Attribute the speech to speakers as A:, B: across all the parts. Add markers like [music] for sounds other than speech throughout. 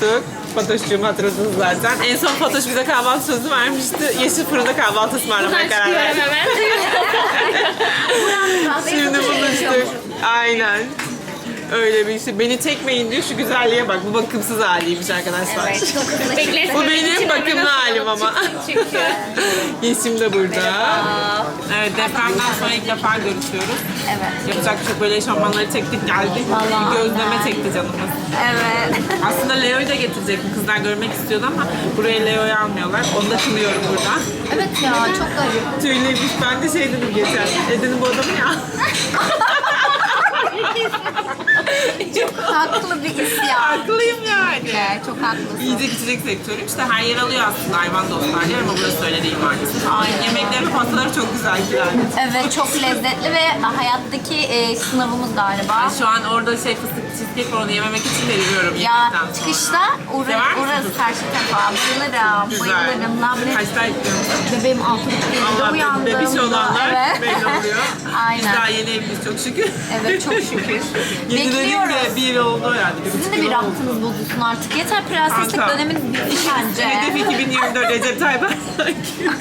A: buluştuk. Fatoş'cuğum hatırladınız zaten. En son Fatoş bize kahvaltı sözü vermişti. Yeşil fırında kahvaltı ısmarlamaya karar verdik. Şimdi buluştuk. Aynen. Öyle bir şey. Beni tekmeyin diyor. Şu güzelliğe bak. Bu bakımsız haliymiş arkadaşlar.
B: Evet, çok hızlı
A: Bu benim bakımlı halim ama. [laughs] Yeşim de burada. Evet depremden sonra ilk defa görüşüyoruz.
B: Evet.
A: Yapacak bir şey böyle eşofmanları tektik geldi.
B: Vallahi
A: gözleme çekti canımız.
B: Evet. [laughs]
A: Aslında Leo'yu da getirecektim. Kızlar görmek istiyordu ama buraya Leo'yu almıyorlar. Onu da kınıyorum buradan.
B: Evet ya çok garip.
A: Tüylüymüş. Ben de şey dedim geçen. E dedim bu adamı ya. [laughs]
B: Çok haklı bir isyan.
A: Haklıyım yani.
B: Evet, çok haklısın.
A: Yiyecek içecek sektörü işte her yer alıyor aslında hayvan dostlar diyor ama burası öyle değil maalesef.
B: Aynen.
A: Yemeklerin pastaları çok güzel yani.
B: Evet çok lezzetli ve hayattaki e, sınavımız galiba.
A: Şu an orada şey fıstık cheesecake onu yememek için deliriyorum
B: Ya
A: yemekten sonra.
B: çıkışta uğra
A: Sever misin
B: uğrarız karşı tarafa. Bayılırım.
A: Güzel.
B: Bayılırım. Labne.
A: Kaçta gidiyorsun?
B: Bebeğim altı buçukta
A: Allah
B: uyandım.
A: bebiş olanlar
B: evet.
A: belli oluyor. Biz
B: Aynen.
A: daha yeni evliyiz çok şükür.
B: Evet çok şükür.
A: Yeni döneyim de
B: Bekliyoruz.
A: bir yıl oldu herhalde. Bir
B: Sizin
A: buçuk
B: de
A: yıl
B: bir
A: oldu.
B: rahatınız bozulsun artık. Yeter prenseslik
A: Kanka.
B: döneminiz bitti bence.
A: Hedef 2024 Recep Tayyip Erdoğan.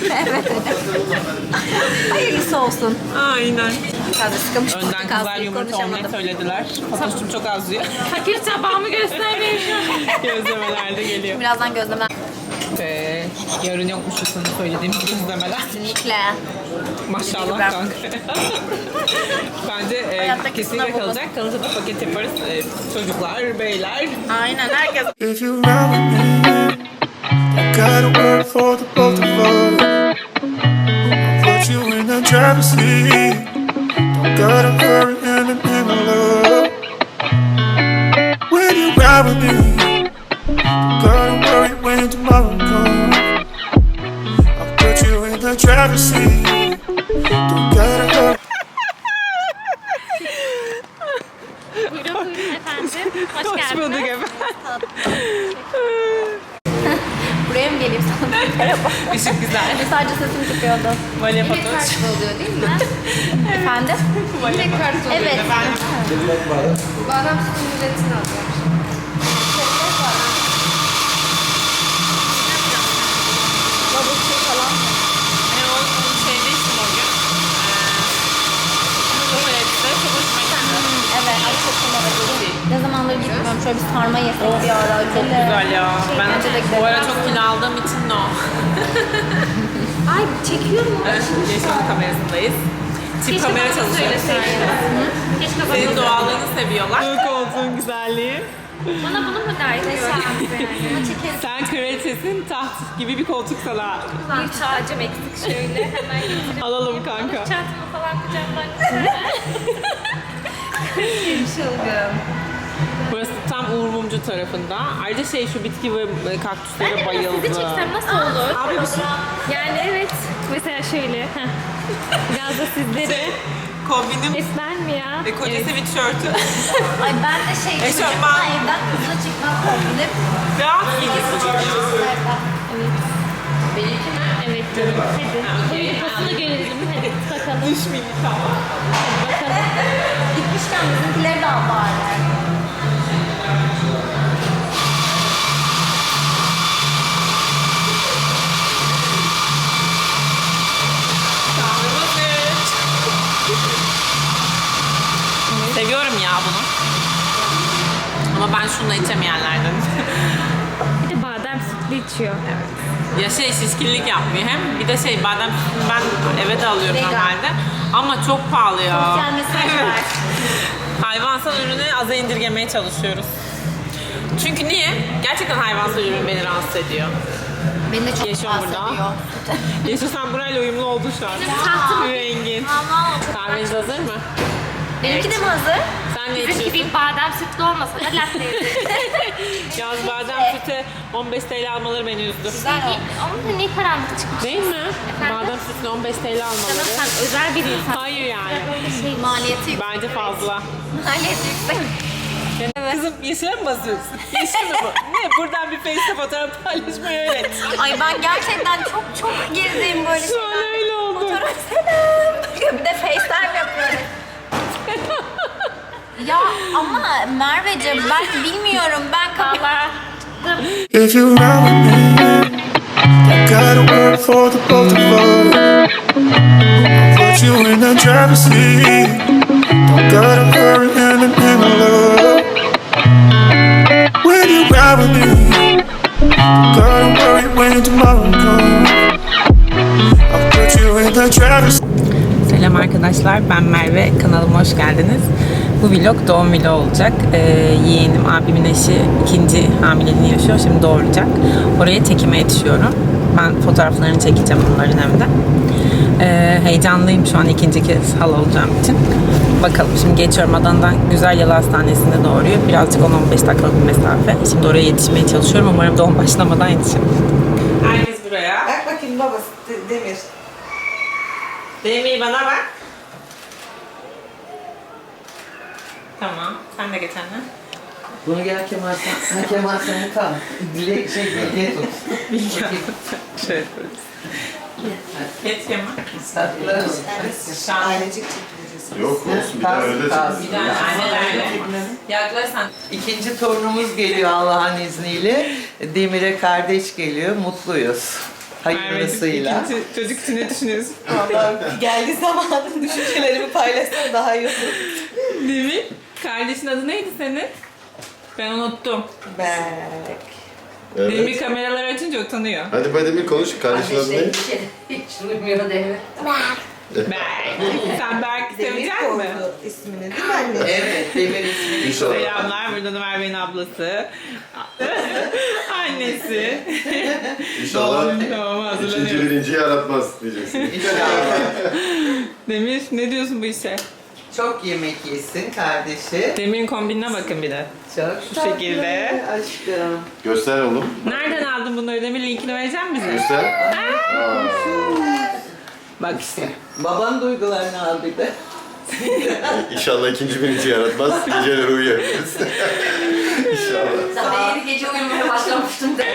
B: evet evet. Hayırlısı olsun.
A: Aynen.
B: Biraz sıkılmış
A: Önden
B: portakal
A: kızlar
B: suyu
A: yumurta omlet
B: konuşamadım.
A: söylediler. Fatoş'cum çok az diyor. [laughs]
C: Fakir tabağımı göstermeyin.
A: Gözlemeler de geliyor.
B: Birazdan gözleme.
A: Ve yarın yokmuş bu sana söylediğim gözlemeler.
B: Kesinlikle.
A: Maşallah
B: Ben-
A: kanka. [laughs] Bence e, kesinlikle kalacak. Kalınca da paket yaparız. E, çocuklar, beyler.
B: Aynen herkes. [laughs]
D: If you ride with me, you gotta work for the both of us. Put you in the driver's seat. Gotta hurry in and in love. When you ride with me, gotta worry when tomorrow comes. I'll put you in the driver's seat.
B: Geleyim sana? Merhaba.
A: Işık güzel.
B: Sadece sesim çıkıyordu.
A: Vale Fatoş.
B: oluyor değil mi? [laughs] Efendim?
A: Vale
B: Evet.
E: Badem sütünün ücretini alıyor.
A: Ben o onun şeyde içtim o gün. Eee, Çok lezzetli, çok hoşuma gitti.
B: Evet. Ay çok severim. Ne zamandır gitmiyorum. Şöyle bir sarma yesek bir ara.
A: Çok güzel ya. Ben
B: de güzel.
A: bu ara çok kilo aldığım için no. [laughs]
B: Ay çekiyor mu?
A: Evet, Yaşamın kamerasındayız. Çift
C: Keşke
A: kamera çalışıyor.
C: Keşke
A: Senin doğallığını seviyorlar. Koltuğun güzelliği.
C: Bana bunu mu
B: çekeriz.
A: Sen kraliçesin, taht gibi bir koltuk sana.
C: Bir tacım eksik şöyle. Hemen [laughs]
A: Alalım kanka.
C: çantamı falan kucağımdan [laughs]
B: Çılgın.
A: Burası tam Uğur Mumcu tarafında. Ayrıca şey şu bitki ve e, kaktüslere bayıldım.
C: Sizi çeksem nasıl olur?
A: Abi bir şey.
C: Yani evet. Mesela şöyle. Biraz da sizleri.
A: Kombinim
C: Esmer mi ya?
A: ve kocası bir tişörtü.
B: Ay ben de şey
A: Eşofman.
B: evden hızlı çıkmak kombinim.
A: Rahat giyiyorsun.
C: Evet canım. Hadi. Pasını görelim. Hadi bakalım.
A: 3 minik ama.
C: Bakalım.
B: Gitmişken bizimkileri de al bari.
A: Seviyorum ya bunu. Ama ben şunu içemeyenlerden.
C: Bir de badem sütlü içiyor.
A: ya şey şişkinlik yapmıyor hem bir de şey badem sütünü ben eve de alıyorum
B: Vegan.
A: normalde. Ama çok pahalı ya.
B: Sosyal mesaj ver.
A: Hayvansal ürünü aza indirgemeye çalışıyoruz. Çünkü niye? Gerçekten hayvansal ürün beni rahatsız ediyor.
B: Beni de çok
A: Yaşıyorum
B: rahatsız
A: burada.
B: ediyor. [laughs]
A: Yeşil sen burayla uyumlu oldun şu an.
C: tahtım-
A: Rengin.
B: Tamam.
A: Kahveniz hazır mı?
B: Benimki de mi hazır?
A: Sen ne
C: Bizimki
A: içiyorsun?
C: bir badem sütlü olmasa da latte [laughs]
A: Yaz badem sütü 15 TL almaları beni üzdü.
C: Onun da ne karanlık çıkmış.
A: Değil mi? Badem sütünü 15 TL
C: Canım
A: almaları.
C: sen özel bir insan.
A: Hayır yani.
B: Şey, maliyeti yüksek.
A: Bence fazla.
B: Maliyeti yüksek.
A: Kızım yeşile mi basıyorsun? Yeşil mi bu? Ne? Buradan bir face fotoğraf paylaşmayı öğret.
B: Ay ben gerçekten çok çok girdiğim böyle
A: Şu an
B: şeyler.
A: öyle oldu.
B: Fotoğraf [laughs] selam. Bir de FaceTime yapıyorum. Ya ama Merveciğim ben bilmiyorum ben kapı...
C: Valla
D: If you work for the both of us. Put you in the driver's. Don't gotta hurry and in love. When you ride with me, gotta worry when tomorrow comes. I'll put you in the driver's
A: Selam arkadaşlar, ben Merve. Kanalıma hoş geldiniz. Bu vlog doğum vlogu olacak. Ee, yeğenim, abimin eşi ikinci hamileliğini yaşıyor. Şimdi doğuracak. Oraya çekime yetişiyorum. Ben fotoğraflarını çekeceğim onların evde. Ee, heyecanlıyım şu an ikinci kez hala olacağım için. Bakalım şimdi geçiyorum Adana'dan Güzel Yalı Hastanesi'nde doğuruyor. Birazcık 10-15 dakikalık bir mesafe. Şimdi oraya yetişmeye çalışıyorum. Umarım doğum başlamadan yetişirim. Herkes buraya.
F: Bak bakayım babası De- Demir.
A: Demir bana bak. Tamam. Sen de geç anne.
F: Bunu gel Kemal sen. Ha, Kemal sen kal. Dile şey bilgiye tut.
A: Bilgi Şöyle yapıyoruz. Geç Kemal.
F: Saklar olsun. Ailecik çekileceğiz.
G: Yok olsun bir daha öyle
F: Kalsın,
A: bir tane annelerle. Yaklaş sen.
F: İkinci torunumuz geliyor Allah'ın izniyle. Demir'e kardeş geliyor. Mutluyuz. Hayırlısıyla.
A: İkinci [laughs] çocuk için ne düşünüyorsun?
F: Vallahi geldiği zaman [laughs] düşüncelerimi paylaşsam daha iyi olur.
A: Değil mi? Kardeşin adı neydi senin? Ben unuttum.
F: Berk.
G: Evet.
A: kameralar açınca utanıyor.
G: Hadi Bademir konuş. Kardeşin adı ne? [laughs]
E: Hiç duymuyor Demir.
A: Berk. Sen Berk'i
F: Demir
A: sevecek misin?
F: koydu ismini değil mi anne? Evet, Demir ismini.
G: İnşallah.
A: Selamlar. Burada da Merve'nin ablası. [laughs] Annesi.
G: İnşallah
A: tamam
G: ikinci
A: hazırlanıyoruz.
G: birinciyi yaratmaz diyeceksin.
F: İnşallah.
A: Demir ne diyorsun bu işe?
F: Çok yemek yesin kardeşi.
A: Demir'in kombinine bakın bir de.
F: Çok
A: Şu şekilde.
F: Aşkım.
G: Göster oğlum.
A: Nereden aldın bunları? Demir linkini verecek misin bize?
G: Göster. Aa,
A: Bak işte.
F: Baban duygularını al bir de.
G: İnşallah ikinci birinci yaratmaz. Geceleri uyuyoruz. İnşallah.
E: Zaten yeni gece uyumaya başlamıştım de.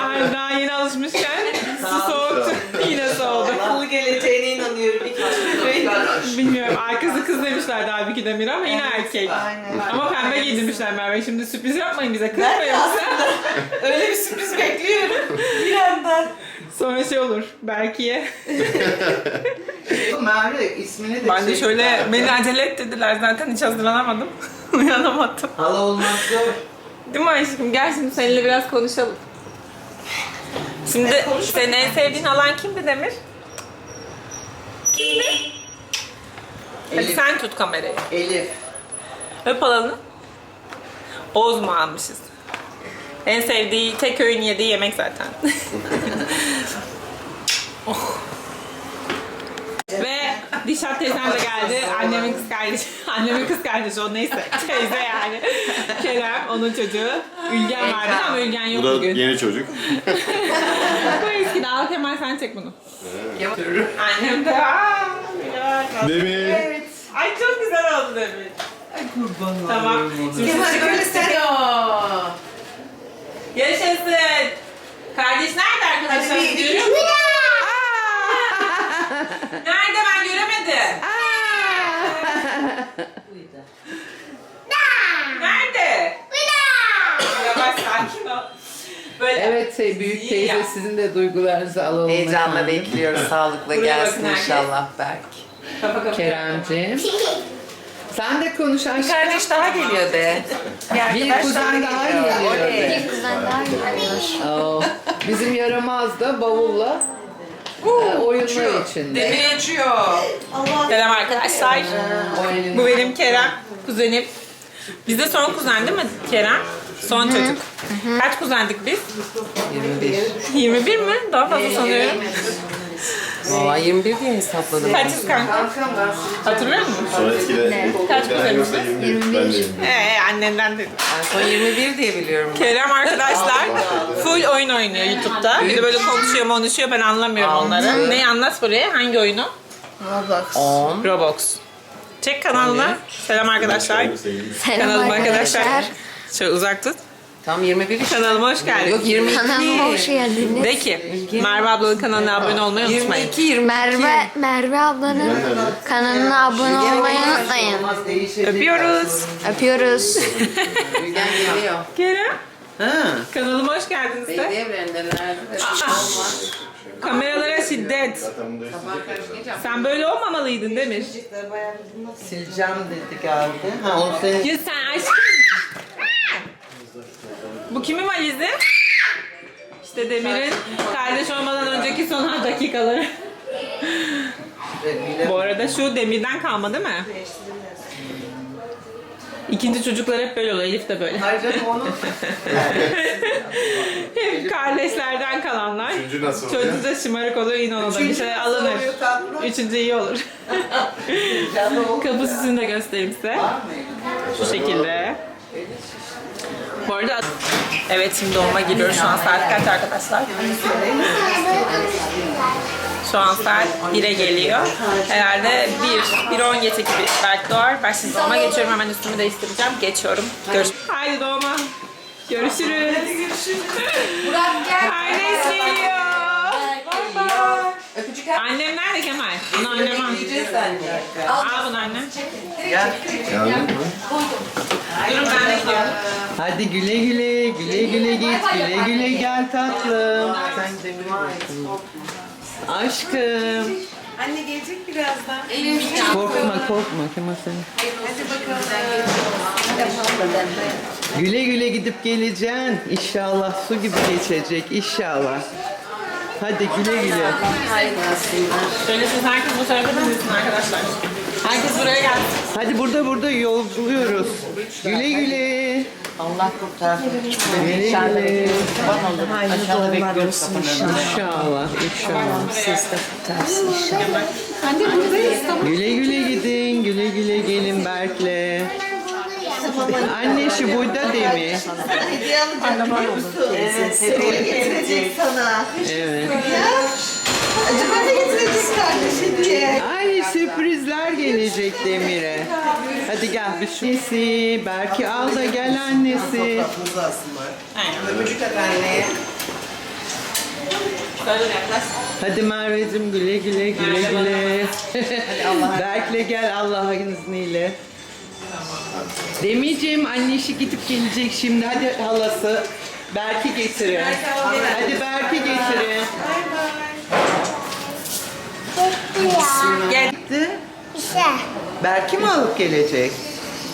A: Ay daha yeni alışmışken su soğuktu. Yine soğudu.
F: Akıllı geleceğine inanıyorum. İkinci
A: Bilmiyorum arkası kız demişlerdi halbuki Demir ama yine erkek.
F: Aynen.
A: Ama pembe giydirmişler Merve. Şimdi sürpriz yapmayın bize.
F: Ben
A: Kızma
F: de
A: yoksa.
F: aslında [laughs] öyle bir sürpriz bekliyorum. Bir anda.
A: Sonra şey olur. Belki'ye. [laughs]
F: Merve ismini de
A: Ben de
F: şey-
A: şöyle beni acele et dediler zaten hiç hazırlanamadım. [laughs] Uyanamadım.
F: Hala olmak zor.
A: Değil mi aşkım? Gel şimdi seninle biraz konuşalım. Şimdi senin en sevdiğin alan kimdi Demir? Kimdi? Hadi
F: Elif.
A: sen tut kamerayı.
F: Elif.
A: Öp alanı. Oğuz mu almışız? En sevdiği, tek öğün yediği yemek zaten. oh. [laughs] Ve Dişat teyzem de geldi. Annemin kız kardeşi. [laughs] Annemin kız kardeşi o neyse. Teyze yani. Kerem onun çocuğu. Ülgen vardı ama Ülgen yok
G: Bu da
A: bugün.
G: yeni çocuk. [laughs]
A: Bu eski Al Kemal sen çek bunu. Annem de aa.
G: Demir.
A: Ay çok güzel oldu Demir.
F: Kurban
A: Tamam. Şimdi sizi
F: böyle sen.
A: Yaşasın. Kardeş nerede arkadaşlar?
F: Hadi bir-
A: Görüyor musun? Aa! [laughs] Nerede ben göremedim. [laughs] Nerede? Yavaş sakin ol. Böyle
H: Evet şey, büyük
A: İyi
H: teyze
A: ya.
H: sizin de duygularınızı alalım.
F: Heyecanla
H: efendim.
F: bekliyoruz. Sağlıkla
A: Buraya
F: gelsin
A: herkes.
F: inşallah Berk.
A: kafa kafa.
H: Keremciğim. [laughs] Sen de konuş aşkım.
F: Kardeş daha geliyor de.
H: Bir kuzen daha geliyor de.
B: Bir kuzen daha geliyor.
H: Oo, Bizim yaramaz da bavulla e, oyunlar içinde.
F: Demir açıyor.
A: Selam arkadaşlar.
H: Oyun-
A: Bu benim Kerem, kuzenim. Bizde son kuzen değil mi Kerem? Son çocuk. Kaç kuzendik biz?
F: 21.
A: 21 mi? Daha fazla sanıyorum.
F: Valla 21 diye hesapladım.
A: Kaçız kanka? Hatırlıyor musun?
G: Sonra eskide.
A: Kaç
G: Ben
A: kuzeniz?
G: yoksa 21. Ben de 21.
A: Ee, annenden dedim.
F: Ben son 21 diye biliyorum.
A: Kerem arkadaşlar full oyun oynuyor YouTube'da. Bir de böyle konuşuyor konuşuyor ben anlamıyorum onları. Ne anlat buraya? Hangi oyunu?
F: 10.
A: Roblox. Çek kanalına. Selam arkadaşlar.
B: Selam
A: Kanalıma arkadaşlar.
B: arkadaşlar.
A: Şöyle uzak tut.
F: Tam 21 işte.
A: Kanalıma hoş geldin.
F: Yok 22.
B: Kanalıma hoş geldiniz.
A: De ki Merve ablanın kanalına abone olmayı unutmayın.
F: 22 22.
B: Merve, Merve ablanın kanalına abone olmayı unutmayın.
A: Öpüyoruz.
B: Öpüyoruz.
F: Ülgen geliyor.
A: Kerem.
F: Ha.
A: Kanalıma hoş geldiniz de.
F: olmaz.
A: Kameralara şiddet. Sen böyle olmamalıydın Demir.
F: Sileceğim dedi geldi. Ha o senin.
A: Ya sen aşkım. [laughs] Bu kimin valizi? İşte Demir'in kardeş olmadan önceki son dakikaları. Bu arada şu Demir'den kalma değil mi? İkinci çocuklar hep böyle oluyor. Elif de böyle.
F: Hayır canım onu. [laughs]
A: Hep kardeşlerden kalanlar.
G: Üçüncü nasıl oluyor?
A: Çocuk da şımarık olur yine ona da bir şey alınır.
F: oluyor?
A: Üçüncü iyi olur. [laughs] Kapı süsünü de göstereyim size. Şu şekilde. Bu arada evet şimdi doğuma giriyoruz. Şu an saat kaç arkadaşlar? Şu an saat 1'e geliyor. Herhalde 1, 1 10 geçe gibi belki doğar. Ben şimdi doğuma geçiyorum. Hemen üstümü değiştireceğim. Geçiyorum. Görüşürüz. Haydi doğuma. Görüşürüz.
E: Murat gel.
A: Kardeş geliyor.
F: Öpücük at.
A: Annem nerede Kemal? Bunu annem al.
F: Yiyeceğiz.
A: Al bunu annem.
F: Gel.
A: Durun ben de gidiyorum.
F: Hadi güle güle, güle güle git, güle güle gel tatlım. Sen de Aşkım.
H: Anne gelecek birazdan.
F: Korkma korkma Kemal sen. Güle güle gidip geleceksin. İnşallah su gibi geçecek inşallah. Hadi güle güle.
A: Şöyle siz herkes bu tarafa dizilsin arkadaşlar. Herkes buraya gelsin.
F: Hadi burada burada yolculuyoruz. Güle güle. Allah kurtarsın. Güle güle. Aşağıda bekliyoruz kapının İnşallah, inşallah. Siz de kurtarsın Güle güle gidin, güle güle gelin Berk'le. Anne şu burada değil mi?
H: Hediye getirecek sana.
F: Evet.
H: Acaba ne getirecek kardeşi diye.
F: Ay sürprizler gelecek Demir'e. Hadi gel bir şu annesi. Berk'i al da gel annesi.
H: Öpücük at anneye.
A: Böyle yaklaş.
F: Hadi Merveciğim güle güle güle güle. [laughs] Berk'le gel Allah'ın izniyle. Demeyeceğim anne işi gidip gelecek şimdi. Hadi halası. Berk'i getirin. Hadi Berk'i getirin.
A: Gel.
F: Gitti. Berk'i mi alıp gelecek?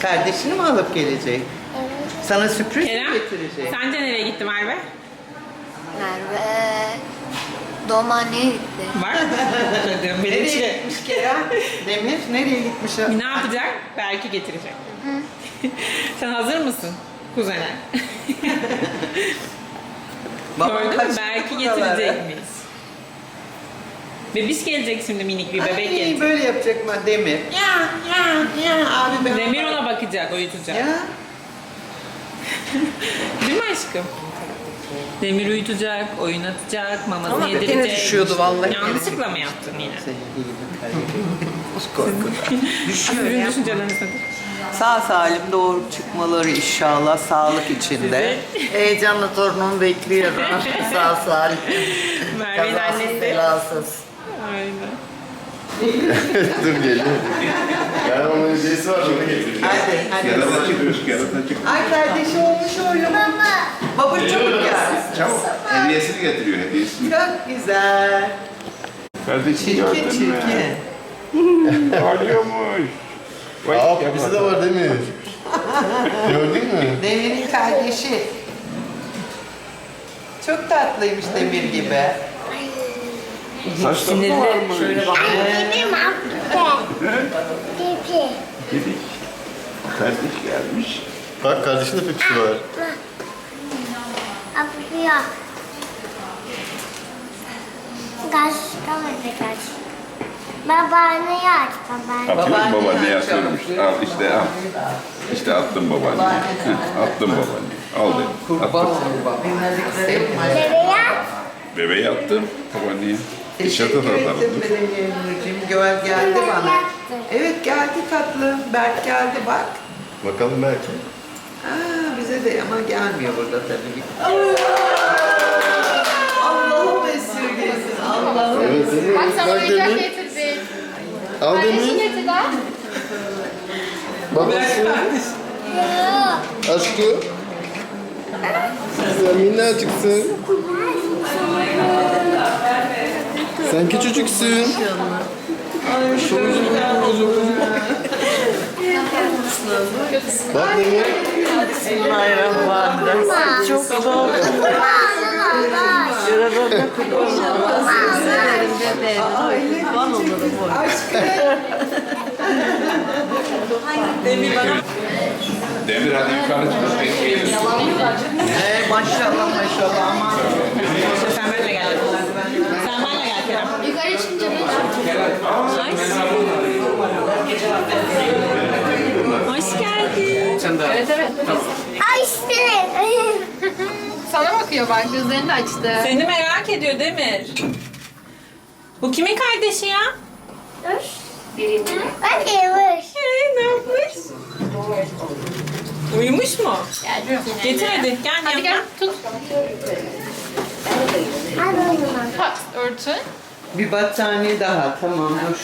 F: Kardeşini mi alıp gelecek? Sana sürpriz mi
A: Kerem,
F: getirecek?
A: sence nereye gitti Merve?
B: Merve. Doğumhaneye gitti.
A: Var. Çocuğum benim
F: Nereye
A: için.
F: gitmiş Kerem? Demir nereye gitmiş? o?
A: Ne yapacak? Belki getirecek. [laughs] Sen hazır mısın? Kuzene. [laughs]
F: Babam
A: Gördün mü?
F: kaçırdı
A: Belki
F: buraları.
A: getirecek miyiz? Bebiş gelecek şimdi minik bir bebek
F: Ay,
A: gelecek.
F: böyle yapacak mı Demir? Ya ya ya abi ben.
A: Demir ona bakacak, uyutacak.
F: Ya. [laughs]
A: Değil mi aşkım? Demir uyutacak, oynatacak, mamasını
F: Ama
A: yedirecek.
F: gene düşüyordu vallahi.
A: Yanlışlıkla mı yaptın yine? [laughs]
F: Düşüyor
A: Sizin
F: ya.
A: düşünceleriniz nedir?
F: Sağ salim doğurup çıkmaları inşallah sağlık içinde.
I: Heyecanla torunumu bekliyorum. [laughs] Sağ salim.
A: Merve'nin
I: Kazasız
A: annesi.
I: belasız.
A: Aynen.
G: Dur geliyor. Yani onun hediyesi var onu getireceğim.
F: Hadi hadi.
G: Yaratacık, yaratacık.
F: Ay kardeşi olmuş oğlum. Baba çabuk gel.
G: Çabuk. Hediyesini getiriyor, hediyesini.
F: Çok güzel.
G: Kardeşim
F: Çirkin çirkin. [laughs]
G: Ağlıyormuş. Aa, bizi de var değil mi? Gördün mü?
F: Demir'in kardeşi. Çok tatlıymış Demir gibi.
G: Saçları da var mı? Şöyle bak. Dedik. Kardeş gelmiş. Bak kardeşin de pek var.
J: Yapıyor. Kaç kalmadı kaç. Babaanneyi aç babaanne.
G: Atıyor
F: Babaanne
G: babaanne
F: yapacağım.
G: yatıyormuş. Al işte al. İşte attım babaanne. attım babaanne. Al dedim. Attım.
J: Bebeği aç.
G: Bebeği attım babaanneye.
F: Teşekkür
G: da
F: ederim
G: atarım.
F: benim yeğenim. Göğel geldi bana. Evet geldi tatlım. Berk geldi bak.
G: Bakalım belki.
F: Aa, bize de ama gelmiyor burada tabii. Allah'ım esirgesin. Allah'ım.
G: Evet, Demir.
C: Bak sana
G: Bak
C: oyuncak
G: Demir.
C: getirdi.
G: Al
C: Kardeşin
G: Demir.
C: getirdi ha.
G: Babası. Aşkım.
K: Sen minnacıksın. Sen küçücüksün. Bak Demir.
I: Bismillahirrahmanirrahim. Çok zor. Kurban olayım. Kurban olurum bu.
G: Demir hadi yukarı çıkıp bekleyelim.
F: Ee, maşallah maşallah ama.
A: Sen benimle gel. Sen Kerem.
B: Yukarı çıkınca ben
A: Hoş geldin.
H: Evet evet.
J: İşte. [laughs]
B: sana bakıyor bak gözlerini de açtı.
A: Seni merak ediyor Demir. Bu kimin kardeşi ya?
J: Dur. Bak yavaş.
A: Ee, ne yapmış? Uyumuş mu? Getir hadi. Gel
B: Hadi gel tut. Pat örtü.
F: Bir battaniye daha tamam dur.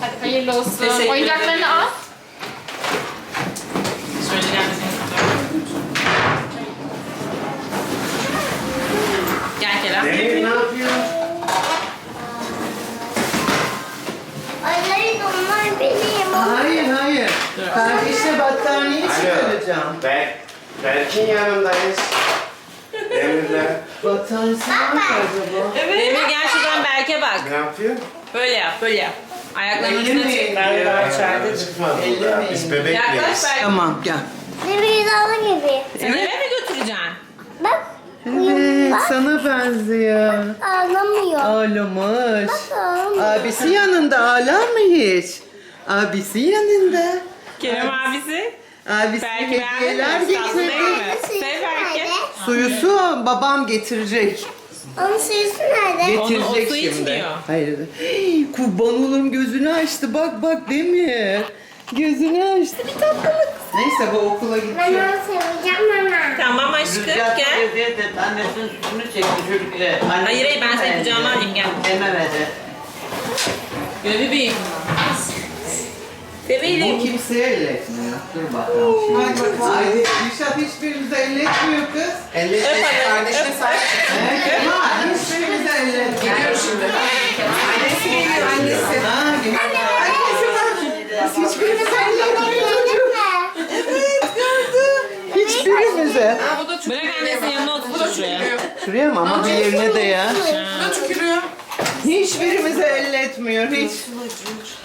B: Hadi hayırlı olsun.
A: Teşekkür
B: Oyuncaklarını al.
A: Gel. Gel Kerem.
F: Demir ne yapıyorsun?
J: Hayır onlar benim.
F: Hayır hayır. Kardeşle battaniye çıkaracağım.
K: Berk. Berk'in yanındayız. Demirler.
F: Battaniyesi var mı acaba?
A: Demir gel şuradan Berke bak.
K: Ne yapıyor?
A: Böyle yap, böyle yap. Ayaklarının üstüne çık.
K: Ya, çıkmadı burada. Biz bebek
A: Yaklaş
K: miyiz?
A: Berke.
F: Tamam gel.
J: Ne bir dalı gibi.
A: Seni eve mi götüreceksin?
J: Bak.
F: Evet sana benziyor.
J: Ağlamıyor.
F: Ağlamış.
J: Ağlamıyor.
F: Abisi yanında ağlar mı hiç? Abisi yanında.
A: Kerem abisi. Belki
F: hediyeler
A: beğendin mi? Tatlı değil
F: getirdi.
A: mi? Sev Berke.
F: Suyusu babam getirecek.
J: Onun suyusu nerede?
A: Onu- o
F: Getirecek
A: su
F: şimdi.
A: içmiyor.
F: Hayır. Hey, kurban olurum gözünü açtı. Bak bak Demir. Gözünü açtı. Bir tatlılık. Neyse bu okula
J: Ben
F: gidiyor.
J: onu seveceğim ama.
A: Tamam aşkım gel.
I: Eziyet et. Annesinin sütünü çekti çocukla.
A: Hayır, hayır, ben seni kucağıma alayım, gel.
I: Dememedi.
A: Gel bebeğim.
F: Bu
A: Bebeğim.
F: kimseye elletmiyor. Dur bakalım şimdi. Ay Gülşah hiçbirimize elletmiyor kız.
A: Öp hadi.
H: Kardeşine sahip çık.
F: Evet, ama hiçbirimize elletmiyor.
H: Geliyor şimdi. Annesi geliyor annesi.
F: Ha, geliyor. Annesi var. Biz hiçbirimize elletmiyor çocuk. Evet gördüm. Hiçbirimize.
H: Ha bu da
A: Bırak
H: tükürüyor.
A: annesinin yanına otur
H: Bu da
A: şuraya.
F: Şuraya mı ama bir yerine de ya.
H: Bu da tükürüyor.
F: Hiçbirimize elletmiyor hiç.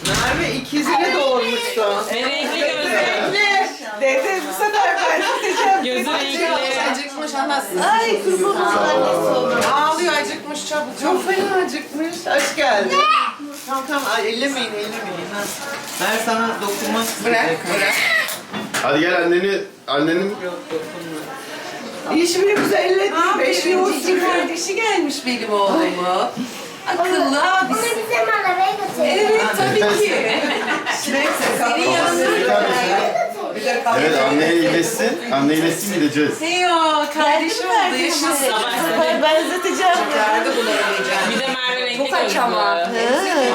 F: Merve ikizini doğurmuştu.
A: Renkli gözlü.
F: Dede bu sefer ben tutacağım.
A: Gözü renkli.
H: Acıkmış anası.
F: Ay kurban olayım.
H: Ağlıyor acıkmış çabuk.
F: Çok fena acıkmış. Hoş geldin. Tamam tamam Ay, ellemeyin ellemeyin. Ha. Ben sana dokunmak
H: Bırak bırak.
K: Hadi gel anneni, annenin
F: Hiçbirimize elletmiyor. Beş yıl
H: kardeşi gelmiş benim oğlumu. Akıllı abisi.
J: Bunu bizim arabaya götürelim.
H: Evet tabii ki.
F: Neyse
H: Senin yanında.
K: Evet anne iyileşsin. Anne iyileşsin gideceğiz.
H: Teo kardeşim oldu yaşasın.
I: benzeteceğim.
H: Nerede bulamayacağım.
A: Bir de Merve renkli
B: Bu kaç
A: gözlü.
B: ama?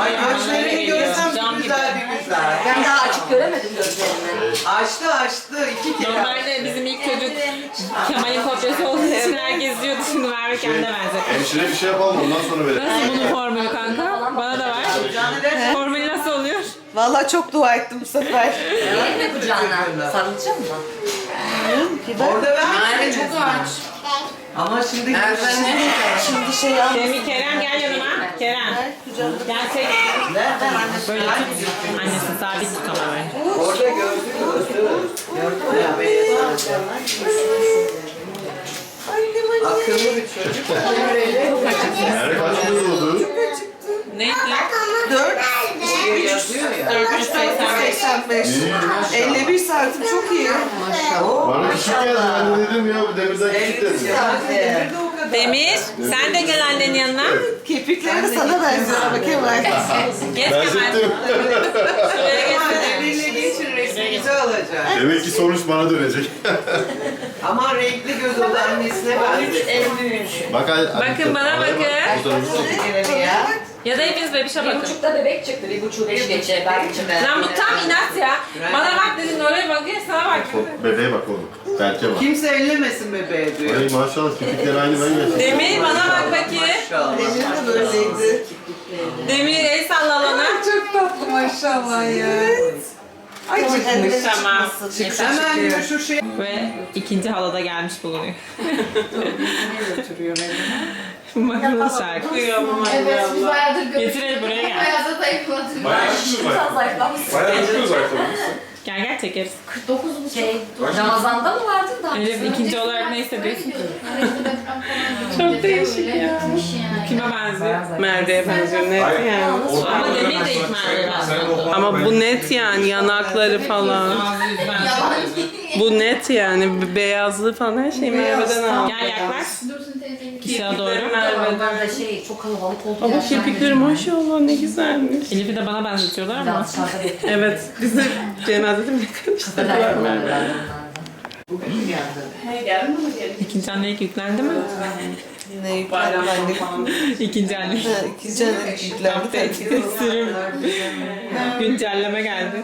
F: Ay gözlerini görsem
A: Cam
F: bir
A: gibi.
F: güzel bir güzel.
B: Ben daha açık göremedim gözlerini.
F: Açtı açtı iki kere.
A: Normalde bizim ilk çocuk Kemal'in kopyası olduğu için herkes diyordu şimdi Merve kendine benzetmiş.
K: Hemşire bir şey yapalım ondan sonra verelim.
A: Nasıl bunun formülü kanka? Bana da ver. Formülü nasıl oluyor?
F: Vallahi çok dua ettim bu sefer.
B: Verin mi kucağına? Sarılacak mı?
F: Orada ver.
H: Merve çok aç.
F: Ama şimdi
H: Merve ne?
F: şimdi şey al.
A: Semih Kerem gel yanıma. Kerem. Gel tek. Böyle tut. Annesi sabit tut kamerayı.
F: Orada gördük gördük. Gördük ya beni. Akıllı bir çocuk.
K: Merve kaç yıl oldu?
A: Neydi?
F: Dört. Şey yazıyor ya.
A: 485.
F: 51 santim çok iyi. Maşallah.
K: Bana küçük geldi. Ben de dedim ya demirden küçük dedim.
A: Demir, sen de gel annenin yanına.
F: Kirpikleri de sana benziyor [laughs] ama Kemal.
A: Geç Kemal.
K: Benzettim.
A: Şuraya geç.
F: Geçin resminizi alacak.
K: Demek ki sonuç bana dönecek. [laughs]
F: Ama renkli göz oldu annesine benziyor.
K: Bak hadi.
A: Bakın bana bakın.
F: ya.
A: Ya da hepiniz bebişe bakın.
E: buçukta bebek çıktı. Bir buçuğu beş geçe. Belki
A: Lan bu tam inat ya. Bana bak dedin oraya bakıyor sana bak.
K: Bebeğe bak oğlum. Berke bak.
F: Kimse ellemesin bebeğe diyor.
K: Ay maşallah kirpikler aynı ben yaşadım.
A: Demir bana bak bakayım.
F: Demir de böyleydi.
A: Demir el salla bana.
F: Çok tatlı maşallah ya. Ay çıkmış.
A: Tamam.
F: Hemen şu şey.
A: Ve ikinci halada gelmiş bulunuyor.
F: Oturuyor
A: Bakın şarkı.
E: Evet biz bayağıdır görüşürüz.
A: Getir eli buraya gel.
E: Bayağı da zayıfladım.
G: Bayağı
E: Biraz zayıflamışsın.
G: Bayağı kilo zayıflamışsın.
A: Gel gel çekeriz.
E: 49 bu şey. Ramazan'da mı vardın da?
A: Elif ikinci olarak ne hissediyorsun? [laughs]
E: Çok değişik ya.
A: Kime benziyor?
F: Merve'ye benziyor net yani.
A: Ama Demir de ilk.
F: Ama bu net yani yanakları falan. Bu net yani beyazlığı falan her şey Merve'den aldı.
A: Gel yaklaş. Işığa doğru.
E: Onlar da şey çok kalabalık oldu.
F: Ama kirpikleri maşallah ne güzelmiş.
A: Elif'i de bana benzetiyorlar ama.
E: Biraz dışarıda bekliyorum.
F: Evet bizi cenazede bile karıştırdılar Merve.
A: İkinci annelik yüklendi mi?
F: Ne yüklendi?
A: İkinci annelik.
F: İkinci annelik yüklendi.
A: Sürüm. Güncelleme geldi.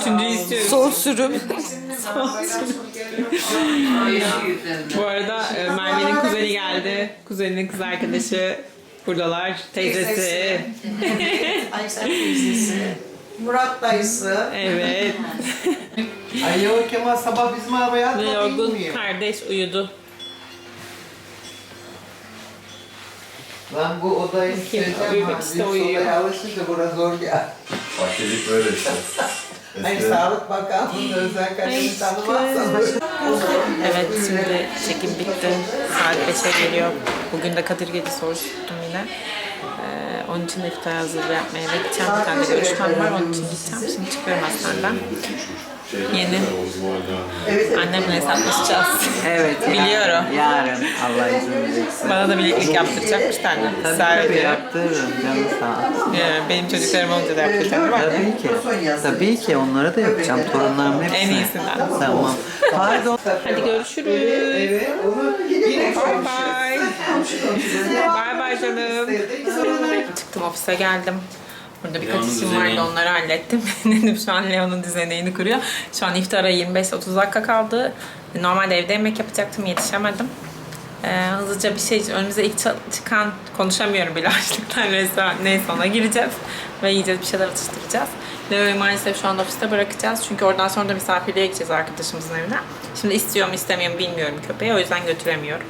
A: Üçüncüyü istiyoruz.
F: Son sürüm.
A: Bu arada e, Merve'nin kuzeni geldi. Kuzeninin kız arkadaşı buradalar. Teyzesi.
F: Teyzesi. Murat dayısı.
A: Evet.
F: Ay yok Kemal sabah bizim arabaya
A: Ve
F: atmak
A: yorgun kardeş uyudu.
F: Ben bu odayı
A: Bakayım,
F: sileceğim.
A: bebek
F: ha.
A: işte
F: Büyük
A: uyuyor.
F: odaya alışınca burası zor gel.
K: Bahçelik böyle işte. [laughs]
F: Ay
K: Eskiden-
F: Sağlık Bakanlığı'nın özel kalemi tanımazsanız.
A: Evet şimdi çekim bitti. Saat 5'e geliyor. Bugün de Kadir Gecesi oruç tuttum yine. Ee, onun için de iftar hazırlığı yapmaya gideceğim. Bir tane de görüşmem var. Onun için gideceğim. Şimdi çıkıyorum hastaneden. Yeni annemle hesaplaşacağız.
I: Evet.
A: Biliyorum.
I: Yarın Allah izin verirse.
A: Bana da bileklik yaptıracakmış tane.
I: Tabii
A: Israr
I: tabii
A: ediyor.
I: yaptırırım canım sağ olsun.
A: Ee, Benim çocuklarım olunca da yaptıracağım değil mi?
I: Tabii ki. Tabii ki onlara da yapacağım. Torunlarım hepsine.
A: En iyisinden.
I: Tamam. Pardon.
A: Hadi görüşürüz.
F: Evet onu yine
A: Bye bye. Bye bye canım. Çıktım ofise geldim. Burada birkaç işim vardı onları hallettim. [laughs] Dedim şu an Leon'un düzeneğini kuruyor. Şu an iftara 25-30 dakika kaldı. Normalde evde yemek yapacaktım yetişemedim. Ee, hızlıca bir şey önümüze ilk ça- çıkan konuşamıyorum bile açlıktan restoran neyse ona gireceğiz ve yiyeceğiz bir şeyler atıştıracağız. Leo'yu maalesef şu anda ofiste bırakacağız çünkü oradan sonra da misafirliğe gideceğiz arkadaşımızın evine. Şimdi istiyor mu istemiyor mu bilmiyorum köpeği o yüzden götüremiyorum.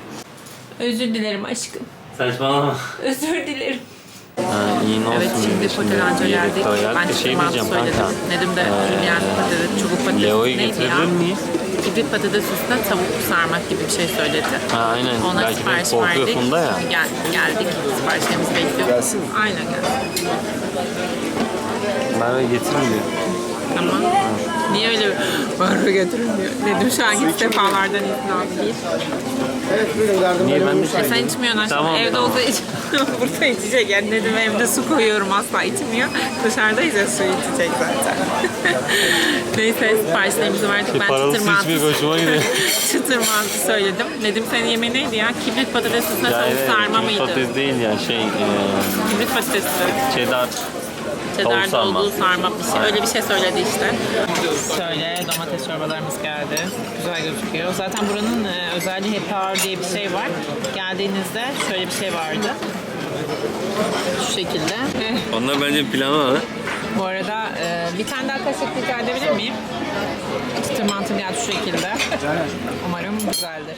A: Özür dilerim aşkım.
L: Saçmalama.
A: Özür dilerim.
L: Ha, iyi ne olsun
A: Evet şimdi
L: diye
A: patalanca geldik. Ben
L: Bir şey diyeceğim kanka.
A: Nedim de Julian patates, çubuk patates
L: Leo'yu getirebilir miyiz?
A: Kibrit patates üstüne tavuk sarmak gibi bir şey söyledi.
L: Ha, aynen.
A: Ona
L: Belki de
A: sipariş verdik.
L: Funda ya.
A: Gel, geldik. Siparişlerimizi bekliyoruz. Gelsin mi? Aynen gelsin.
L: Merve getirmiyor.
A: Tamam. Niye öyle Merve götürün diyor. Dedim şu an git sefalardan izin al değil.
L: Niye ben
A: E sen içmiyorsun aşkım.
L: Tamam,
A: evde
L: tamam.
A: olsa iç. [laughs] Burada içecek. Yani dedim evde su koyuyorum asla içmiyor. Dışarıda ise su içecek zaten. [laughs] Neyse siparişlerimizi verdik. Ben
L: Paralı
A: çıtır mantı,
L: hoşuma gidiyor. [laughs]
A: çıtır mantı söyledim. Dedim senin yemeğin neydi ya? Kibrit patates üstüne
L: Ya
A: tavuk sarma
L: kibrit
A: mıydı?
L: patates değil ya şey e,
A: Kibrit patatesi.
L: cheddar
A: Çedarda
L: sarma.
A: olduğu sarma bir şey. Öyle bir şey söyledi işte. Şöyle domates çorbalarımız geldi. Güzel gözüküyor. Zaten buranın e, özelliği happy hour diye bir şey var. Geldiğinizde şöyle bir şey vardı. Şu şekilde. [laughs]
L: Onlar bence planı var.
A: Bu arada e, bir tane daha kaşık rica edebilir miyim? Çıtır mantım geldi şu şekilde. Umarım güzeldir.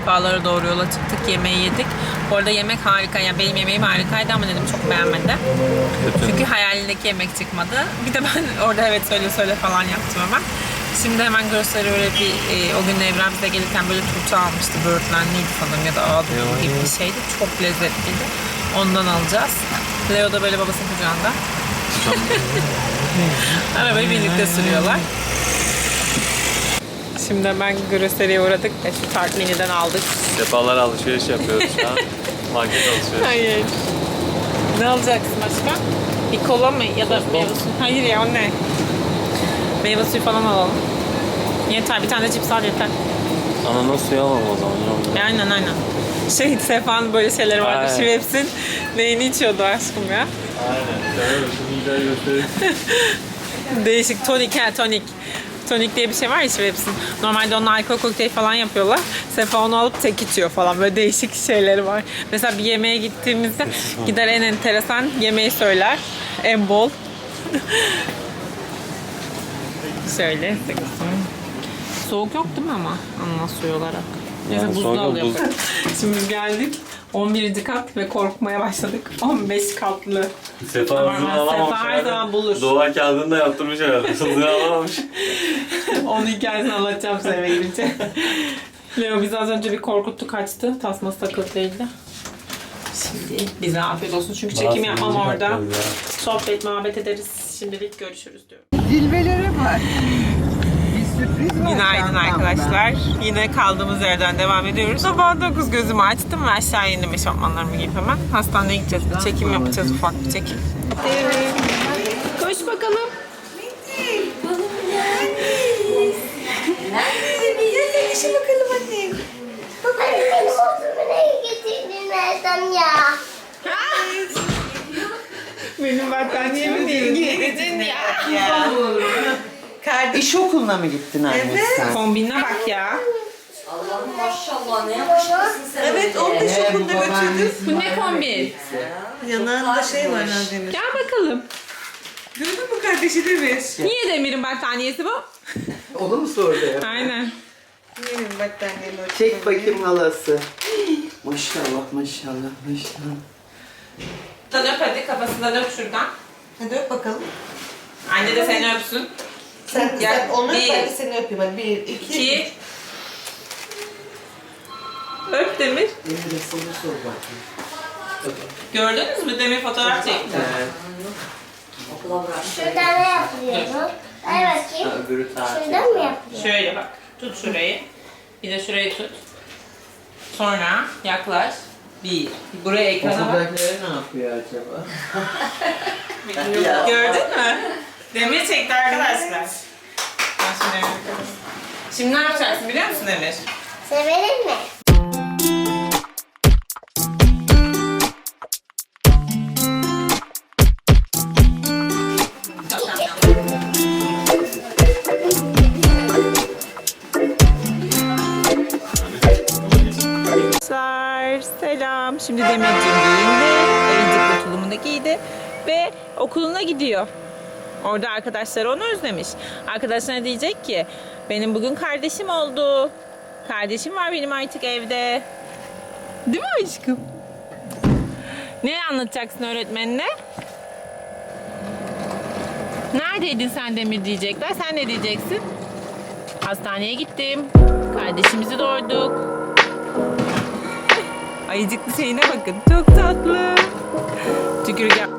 A: Sefalara doğru yola çıktık. Yemeği yedik. Bu arada yemek harika. Yani benim yemeğim harikaydı ama dedim çok beğenmedi. Çünkü hayalindeki yemek çıkmadı. Bir de ben [laughs] orada evet söyle söyle falan yaptım ama. Şimdi hemen gösteri öyle bir e, o gün Evren bize gelirken böyle turta almıştı. Böğürtlenliydi sanırım ya da ağdı gibi bir şeydi. Çok lezzetliydi. Ondan alacağız. Leo da böyle babasının kucağında. [laughs] Arabayı birlikte sürüyorlar. Şimdi hemen gösteriye uğradık ve şu tart miniden aldık.
L: Defalar alışveriş yapıyoruz şu an. [laughs] Market alışveriş.
A: Hayır. Ne alacaksın başka? Bir kola mı ya da meyve suyu? Hayır ya o ne? Meyve suyu falan alalım. Yeter bir tane de cips al yeter.
L: Ananas suyu alalım o zaman. ya.
A: E, aynen aynen. Şey Sefa'nın böyle şeyleri vardı.
L: Aynen.
A: Şiveps'in neyini içiyordu aşkım ya?
L: Aynen. Tamam şimdi göstereyim. [laughs]
A: Değişik tonik ha tonik. Tonik diye bir şey var ya Schweppes'in. Normalde onunla alkol kokteyl falan yapıyorlar. Sefa onu alıp tek içiyor falan. Böyle değişik şeyleri var. Mesela bir yemeğe gittiğimizde gider en enteresan yemeği söyler. En bol. Şöyle. Soğuk yok değil mi ama? Suyu olarak. Neyse
L: Yani
A: buzlu
L: buz.
A: Şimdi geldik. 11. kat ve korkmaya başladık. 15 katlı.
L: Sefa
A: Ama
L: hızını
A: Sefa
L: alamamış.
A: her
L: herhalde.
A: zaman bulur.
L: Doğa kağıdını da yaptırmış herhalde. [laughs] Hızını alamamış. [laughs]
A: Onun hikayesini anlatacağım sana eve gidince. Leo bizi az önce bir korkuttu kaçtı. Tasması takılı değildi. Şimdi bize afiyet olsun çünkü çekim yapmam orada. Sohbet muhabbet ederiz. Şimdilik görüşürüz diyorum.
F: Cilvelere bak. Sürpriz var
A: Günaydın arkadaşlar. Yine kaldığımız yerden devam ediyoruz. Sabah 9 gözümü açtım ve aşağı indim eşofmanlarımı giyip hemen. Hastaneye gideceğiz. Bir çekim yapacağız ufak bir çekim. Evet. Koş bakalım.
J: Neredesin bakalım annem? Baba benim nereye getirdin Erdem ya?
A: Benim battaniyemi değil giydirdin ya.
F: İş okuluna mı gittin anne sen?
A: Kombinine bak ya.
E: Allah'ım maşallah ne yakışıklısın sen.
H: Evet, onu da
E: öyle.
H: şu okulda götürdüm.
A: Bu ne kombin?
H: Yanağında şey var Demir.
A: Gel bakalım.
H: Gördün mü kardeşi Demir?
A: Niye Demir'in battaniyesi bu? [laughs]
F: Onu mu sordu ya?
A: Aynen.
H: Yemin battaniyemi o.
F: Çek bakayım halası. Maşallah maşallah maşallah.
A: Sen öp hadi kafasından öp şuradan.
H: Hadi öp bakalım.
A: Anne de seni öpsün.
H: Sen,
A: Gel,
H: sen onu
A: bir.
H: ben de seni öpeyim. Hadi bir, iki.
A: İki. Öp Demir.
F: Demir'e soru sor bakayım.
A: Gördünüz mü? Demir fotoğraf çekti.
E: Okula bırak.
J: Şurada ne yapıyorsun? Ver bakayım.
F: Öbürü tatil.
J: Şuradan mı yapıyorsun?
A: Şöyle bak. Tut şurayı. Bir de şurayı tut. Sonra yaklaş. Bir. Buraya ekrana bak.
F: Ne yapıyor acaba?
A: Gördün mü? Demir çekti arkadaşlar. Ben şimdi kapatıyorum. Şimdi ne yapacaksın biliyor musun Demir?
J: Severim mi?
A: Arkadaşlar selam. Şimdi Demirciğim giyindi. Ayıcıklı tulumunu da giydi. Ve okuluna gidiyor. Orada arkadaşları onu özlemiş. Arkadaşlarına diyecek ki benim bugün kardeşim oldu. Kardeşim var benim artık evde. Değil mi aşkım? Ne anlatacaksın öğretmenine? Neredeydin sen Demir diyecekler. Sen ne diyeceksin? Hastaneye gittim. Kardeşimizi doğurduk. Ayıcıklı şeyine bakın. Çok tatlı. Tükürük yap.